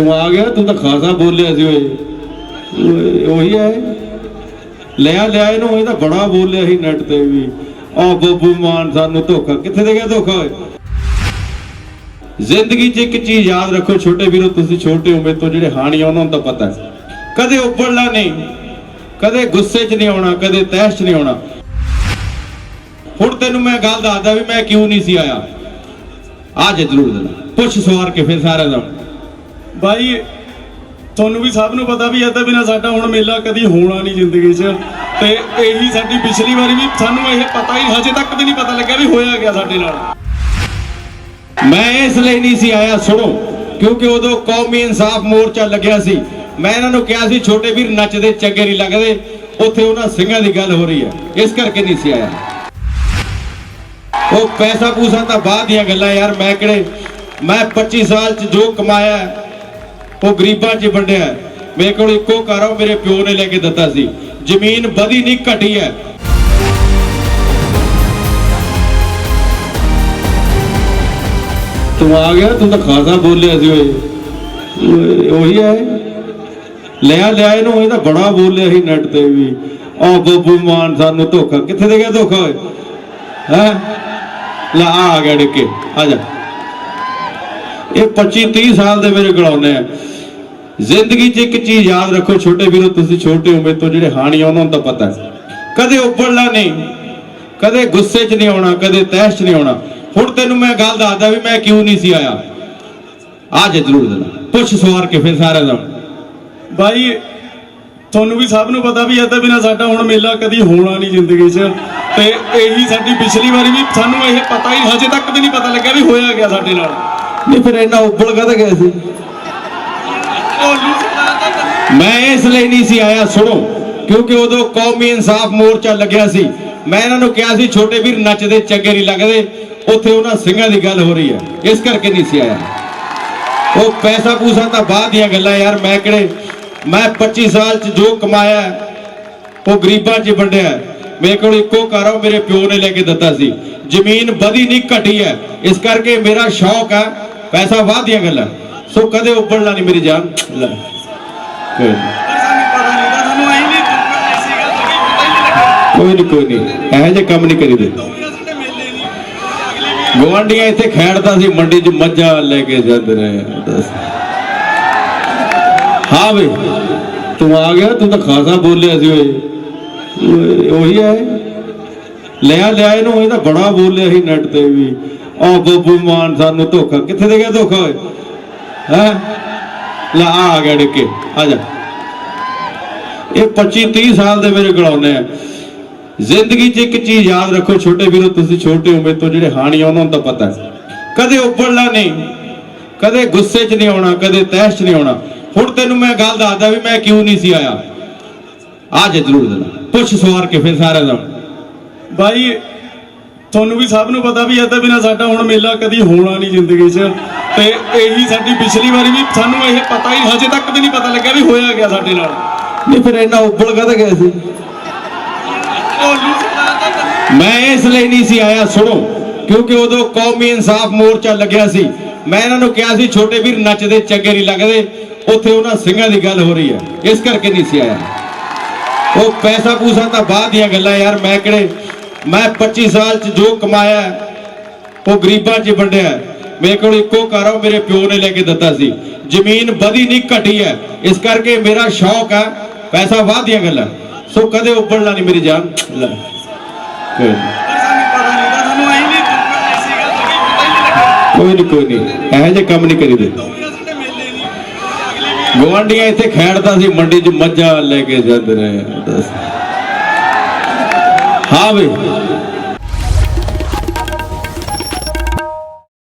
ਤੂੰ ਆ ਗਿਆ, ਤੂੰ ਤਾਂ ਖਾਸਾ ਬੋਲਿਆ ਸੀ ਓਏ। ਉਹੀ ਹੈ। ਲਿਆ ਲਿਆ ਇਹਨੂੰ ਇਹ ਤਾਂ ਬੜਾ ਬੋਲਿਆ ਸੀ ਨੈਟ ਤੇ ਵੀ। ਆ ਬੱਬੂ ਮਾਨ, ਸਾਨੂੰ ਧੋਖਾ। ਕਿੱਥੇ ਦੇ ਗਿਆ ਧੋਖਾ ਓਏ? ਜ਼ਿੰਦਗੀ 'ਚ ਇੱਕ ਚੀਜ਼ ਯਾਦ ਰੱਖੋ, ਛੋਟੇ ਵੀਰੋ, ਤੁਸੀਂ ਛੋਟੇ ਹੋ, ਮੇਰੇ ਤੋਂ ਜਿਹੜੇ ਹਾਣੀ ਉਹਨਾਂ ਨੂੰ ਤਾਂ ਪਤਾ ਹੈ। ਕਦੇ ਉੱਪਰਲਾ ਨਹੀਂ, ਕਦੇ ਗੁੱਸੇ 'ਚ ਨਹੀਂ ਆਉਣਾ, ਕਦੇ ਤੈਸ਼ 'ਚ ਨਹੀਂ ਆਉਣਾ। ਹੁਣ ਤੈਨੂੰ ਮੈਂ ਗੱਲ ਦੱਸਦਾ ਵੀ ਮੈਂ ਕਿਉਂ ਨਹੀਂ ਸੀ ਆਇਆ। ਆ ਜੇ ਜ਼ਰੂਰ ਦੇਣਾ ਪੁੱਛ ਸਵਾਰ ਕੇ ਫਿਰ ਸਾਰਿਆਂ ਦਾ ਬਾਈ, ਤੁਹਾਨੂੰ ਵੀ ਸਭ ਨੂੰ ਪਤਾ ਵੀ ਇਹਦੇ ਤਾਂ ਬਿਨਾ ਸਾਡਾ ਹੁਣ ਮੇਲਾ ਕਦੀ ਹੋਣਾ ਨਹੀਂ ਜ਼ਿੰਦਗੀ 'ਚ। ਤੇ ਇਹੀ ਸਾਡੀ ਪਿਛਲੀ ਵਾਰੀ ਵੀ ਸਾਨੂੰ ਇਹ ਪਤਾ ਹੀ ਹਜੇ ਤੱਕ ਵੀ ਨਹੀਂ ਪਤਾ ਲੱਗਿਆ ਵੀ ਹੋਇਆ ਗਿਆ ਸਾਡੇ ਨਾਲ। ਮੈਂ ਇਸ ਲਈ ਨਹੀਂ ਸੀ ਆਇਆ, ਸੁਣੋ, ਕਿਉਂਕਿ ਉਦੋਂ ਕੌਮੀ ਇਨਸਾਫ ਮੋਰਚਾ ਲੱਗਿਆ ਸੀ। ਮੈਂ ਇਹਨਾਂ ਨੂੰ ਕਿਹਾ ਸੀ, ਛੋਟੇ ਵੀਰ ਨੱਚਦੇ ਚੰਗੇ ਨਹੀਂ ਲੱਗਦੇ, ਉੱਥੇ ਉਹਨਾਂ ਸਿੰਘਾਂ ਦੀ ਗੱਲ ਹੋ ਰਹੀ ਹੈ। ਇਸ ਕਰਕੇ ਨਹੀਂ ਸੀ ਆਇਆ। ਉਹ ਪੈਸਾ ਪੂਸਾ ਤਾਂ ਬਾਅਦ ਦੀਆਂ ਗੱਲਾਂ ਯਾਰ, ਮੈਂ ਕਿਹੜੇ ਮੈਂ 25 ਸਾਲ ਚ ਜੋ ਕਮਾਇਆ ਉਹ ਗਰੀਬਾਂ 'ਚ ਵੰਡਿਆ ਮੇਰੇ ਕੋਲ ਇੱਕੋ ਘਰ ਮੇਰੇ ਪਿਓ ਨੇ ਲੈ ਕੇ ਦਿੱਤਾ ਸੀ। ਜ਼ਮੀਨ ਵਧੀ ਨਹੀਂ, ਘਟੀ ਹੈ। ਤੂੰ ਆ ਗਿਆ, ਤੂੰ ਤਾਂ ਖਾਸਾ ਬੋਲਿਆ ਸੀ ਓਏ। ਉਹੀ ਹੈ। ਲਿਆ ਲਿਆ ਇਹਨੂੰ ਇਹ ਬੜਾ ਬੋਲਿਆ ਸੀ ਨੈਟ ਤੇ ਵੀ। ਆ ਬੱਬੂ ਮਾਨ ਸਾਨੂੰ ਧੋਖਾ ਕਿੱਥੇ ਦੇ ਗਿਆ ਧੋਖਾ ਓਏ? ਹੈ? ਲਾ ਆ ਗਿਆ ਡਿੱਕੇ। ਆ ਜਾ। ਇਹ 25 30 ਸਾਲ ਦੇ ਮੇਰੇ ਗਲਾਉਨੇ ਆ। ਜ਼ਿੰਦਗੀ 'ਚ ਇੱਕ ਚੀਜ਼ ਯਾਦ ਰੱਖੋ, ਛੋਟੇ ਵੀਰੋ, ਤੁਸੀਂ ਛੋਟੇ ਹੋ ਮੇਰੇ ਤੋਂ ਜਿਹੜੇ ਹਾਣੀ ਉਹਨਾਂ ਨੂੰ ਤਾਂ ਪਤਾ ਹੈ। ਕਦੇ ਉੱਪਰਲਾ ਨਹੀਂ, ਕਦੇ ਗੁੱਸੇ 'ਚ ਨਹੀਂ ਆਉਣਾ, ਕਦੇ ਤੈਸ਼ 'ਚ ਨਹੀਂ ਆਉਣਾ। ਹੁਣ ਤੈਨੂੰ ਮੈਂ ਗੱਲ ਦੱਸਦਾ ਵੀ ਮੈਂ ਕਿਉਂ ਨਹੀਂ ਸੀ ਆਇਆ। ਆ ਜੇ ਜ਼ਰੂਰ ਦੇਣਾ। ਪੁੱਛ ਸਵਾਰ ਕੇ ਫਿਰ ਸਾਰਿਆਂ ਦਾ। ਬਾਈ, ਤੁਹਾਨੂੰ ਵੀ ਸਭ ਨੂੰ ਪਤਾ ਵੀ ਇਹ ਤਾਂ ਬਿਨਾ ਸਾਡਾ ਹੁਣ ਮੇਲਾ ਕਦੀ ਹੋਣਾ ਨਹੀਂ ਜ਼ਿੰਦਗੀ 'ਚ। ਤੇ ਇਹੀ ਸਾਡੀ ਪਿਛਲੀ ਵਾਰੀ ਵੀ ਸਾਨੂੰ ਇਹ ਪਤਾ ਹੀ ਹਜੇ ਤੱਕ ਵੀ ਨਹੀਂ ਪਤਾ ਲੱਗਿਆ ਵੀ ਹੋਇਆ ਗਿਆ ਸਾਡੇ ਨਾਲ। ਨਹੀਂ, ਫਿਰ ਇੰਨਾ ਉੱਬਲ ਕਦ ਗਏ ਸੀ? ਮੈਂ ਇਸ ਲਈ ਨਹੀਂ ਸੀ ਆਇਆ, ਸੁਣੋ, ਕਿਉਂਕਿ ਉਦੋਂ ਕੌਮੀ ਇਨਸਾਫ ਮੋਰਚਾ ਲੱਗਿਆ ਸੀ। ਮੈਂ ਇਹਨਾਂ ਨੂੰ ਕਿਹਾ ਸੀ, ਛੋਟੇ ਵੀਰ ਨੱਚਦੇ ਚੰਗੇ ਨਹੀਂ ਲੱਗਦੇ, ਉੱਥੇ ਉਹਨਾਂ ਸਿੰਘਾਂ ਦੀ ਗੱਲ ਹੋ ਰਹੀ ਹੈ। ਇਸ ਕਰਕੇ ਨਹੀਂ ਸੀ ਆਇਆ। ਉਹ ਪੈਸਾ ਪੂਸਾ ਤਾਂ ਬਾਅਦ ਦੀਆਂ ਗੱਲਾਂ ਯਾਰ, ਮੈਂ ਕਿਹੜੇ ਮੈਂ 25 ਸਾਲ ਚ ਜੋ ਕਮਾਇਆ, ਉਹ ਗਰੀਬਾਂ 'ਚ ਵੰਡਿਆ। ਮੇਰੇ ਕੋਲ ਇੱਕੋ ਘਰ ਆ ਮੇਰੇ ਪਿਓ ਨੇ ਲੈ ਕੇ ਦਿੱਤਾ ਸੀ। ਜ਼ਮੀਨ ਵਧੀ ਨਹੀਂ ਘਟੀ ਹੈ। ਇਸ ਕਰਕੇ ਮੇਰਾ ਸ਼ੌਕ ਹੈ ਪੈਸਾ ਬਾਅਦ ਦੀਆਂ ਗੱਲਾਂ। ਸੋ ਕਦੇ ਉੱਪਰਲਾ ਨਹੀਂ ਮੇਰੀ ਜਾਨ। ਲੈ। ਕੋਈ ਨੀ। ਕੋਈ ਨਹੀਂ ਕੋਈ ਨਹੀਂ। ਇਹੋ ਜਿਹੇ ਕੰਮ ਨਹੀਂ ਕਰੀਦੇ। ਸਾਡੇ ਮੇਲੇ ਗਵਾਂਡੀਆਂ ਇੱਥੇ ਖੈੜਦਾ ਸੀ ਮੰਡੀ 'ਚ ਮੱਝਾਂ ਲੈ ਕੇ ਜਾਂਦੇ ਰਹੇ ਹਾਂ ਵੀ ਤੂੰ ਆ ਗਿਆ ਤੂੰ ਤਾਂ ਖਾਸਾ ਬੋਲਿਆ ਸੀ ਓਏ ਓਏ, ਉਹੀ ਹੈ। ਲਿਆ ਲਿਆ ਇਹਨੂੰ ਇਹਦਾ ਬੜਾ ਬੋਲਿਆ ਸੀ ਨੈਟ ਤੇ ਵੀ। ਆ ਬੱਬੂ ਮਾਨ ਸਾਨੂੰ ਧੋਖਾ। ਕਿੱਥੇ ਦੇ ਗਿਆ ਧੋਖਾ ਓਏ? ਹੈ? ਲਾ, ਆ ਆ ਗਿਆ ਆ ਜਾ। ਇਹ 25 30 ਸਾਲ ਦੇ ਮੇਰੇ ਗਲਾਉਨੇ ਆ। ਜ਼ਿੰਦਗੀ 'ਚ ਇੱਕ ਚੀਜ਼ ਯਾਦ ਰੱਖੋ, ਛੋਟੇ ਵੀਰੋ, ਤੁਸੀਂ ਛੋਟੇ ਹੋ ਮੇਰੇ ਤੋਂ ਜਿਹੜੇ ਹਾਣੀ ਆ ਉਹਨਾਂ ਨੂੰ ਤਾਂ ਪਤਾ ਹੈ। ਕਦੇ ਉੱਪਰਲਾ ਨਹੀਂ, ਕਦੇ ਗੁੱਸੇ 'ਚ ਨਹੀਂ ਆਉਣਾ, ਕਦੇ ਤੈਸ਼ 'ਚ ਨਹੀਂ ਆਉਣਾ। ਹੁਣ ਤੈਨੂੰ ਮੈਂ ਗੱਲ ਦੱਸਦਾ ਵੀ ਮੈਂ ਕਿਉਂ ਨਹੀਂ ਸੀ ਆਇਆ। ਆ ਜੇ ਜ਼ਰੂਰ ਦੇਣਾ। ਪੁੱਛ ਸਵਾਰ ਕੇ ਫਿਰ ਸਾਰਿਆਂ ਦਾ। ਬਾਈ ਤੁਹਾਨੂੰ ਵੀ ਸਭ ਨੂੰ ਪਤਾ ਵੀ ਇਹ ਤਾਂ ਬਿਨਾ ਸਾਡਾ ਹੁਣ ਮੇਲਾ ਕਦੀ ਹੋਣਾ ਨਹੀਂ ਜ਼ਿੰਦਗੀ 'ਚ। ਤੇ ਇਹੀ ਸਾਡੀ ਪਿਛਲੀ ਵਾਰੀ ਵੀ ਸਾਨੂੰ ਇਹ ਪਤਾ ਹੀ ਹਜੇ ਤੱਕ ਵੀ ਨਹੀਂ ਪਤਾ ਲੱਗਿਆ ਵੀ ਹੋਇਆ ਗਿਆ ਸਾਡੇ ਨਾਲ। ਨਹੀਂ ਫਿਰ ਇੰਨਾ ਉੱਬਲ ਕਦ ਗਿਆ ਸੀ? ਮੈਂ ਇਸ ਲਈ ਨਹੀਂ ਸੀ ਆਇਆ ਸੁਣੋ। ਕਿਉਂਕਿ ਉਦੋਂ ਕੌਮੀ ਇਨਸਾਫ ਮੋਰਚਾ ਲੱਗਿਆ ਸੀ। ਮੈਂ ਇਹਨਾਂ ਨੂੰ ਕਿਹਾ ਸੀ ਛੋਟੇ ਵੀਰ ਨੱਚਦੇ ਚੰਗੇ ਨਹੀਂ ਲੱਗਦੇ। ਉੱਥੇ ਉਹਨਾਂ ਸਿੰਘਾਂ ਦੀ ਗੱਲ ਹੋ ਰਹੀ ਹੈ। ਇਸ ਕਰਕੇ ਨਹੀਂ ਸੀ ਆਇਆ। ਉਹ ਪੈਸਾ ਪੂਸਾ ਤਾਂ ਬਾਅਦ ਦੀਆਂ ਗੱਲਾਂ ਯਾਰ, ਮੈਂ ਕਿਹੜੇ ਮੈਂ 25 ਸਾਲ ਚ ਜੋ ਕਮਾਇਆ, ਉਹ ਗਰੀਬਾਂ 'ਚ ਵੰਡਿਆ। ਮੇਰੇ ਕੋਲ ਇੱਕੋ ਘਰ ਮੇਰੇ ਪਿਓ ਨੇ ਲੈ ਕੇ ਦਿੱਤਾ ਸੀ। ਜ਼ਮੀਨ ਵਧੀ ਨਹੀਂ, ਘਟੀ ਹੈ। ਇਸ ਕਰਕੇ ਮੇਰਾ ਸ਼ੌਕ ਹੈ ਪੈਸਾ ਬਾਅਦ ਦੀਆਂ ਗੱਲਾਂ। ਸੋ ਕਦੇ ਉੱਪਰਲਾ ਨਹੀਂ ਮੇਰੀ ਜਾਨ। ਲੈ। ਕੋਈ ਨਹੀਂ। ਕੋਈ ਨਹੀਂ ਕੋਈ ਨਹੀਂ। ਇਹੋ ਜਿਹੇ ਕੰਮ ਨਹੀਂ ਕਰੀਦੇ। ਸਾਡੇ ਗਵਾਂਡੀਆਂ ਇੱਥੇ ਖੈੜਦਾ ਸੀ ਮੰਡੀ 'ਚ ਮੱਝਾਂ ਲੈ ਕੇ ਜਾਂਦੇ ਨੇ। ਹਾਂ ਵੀ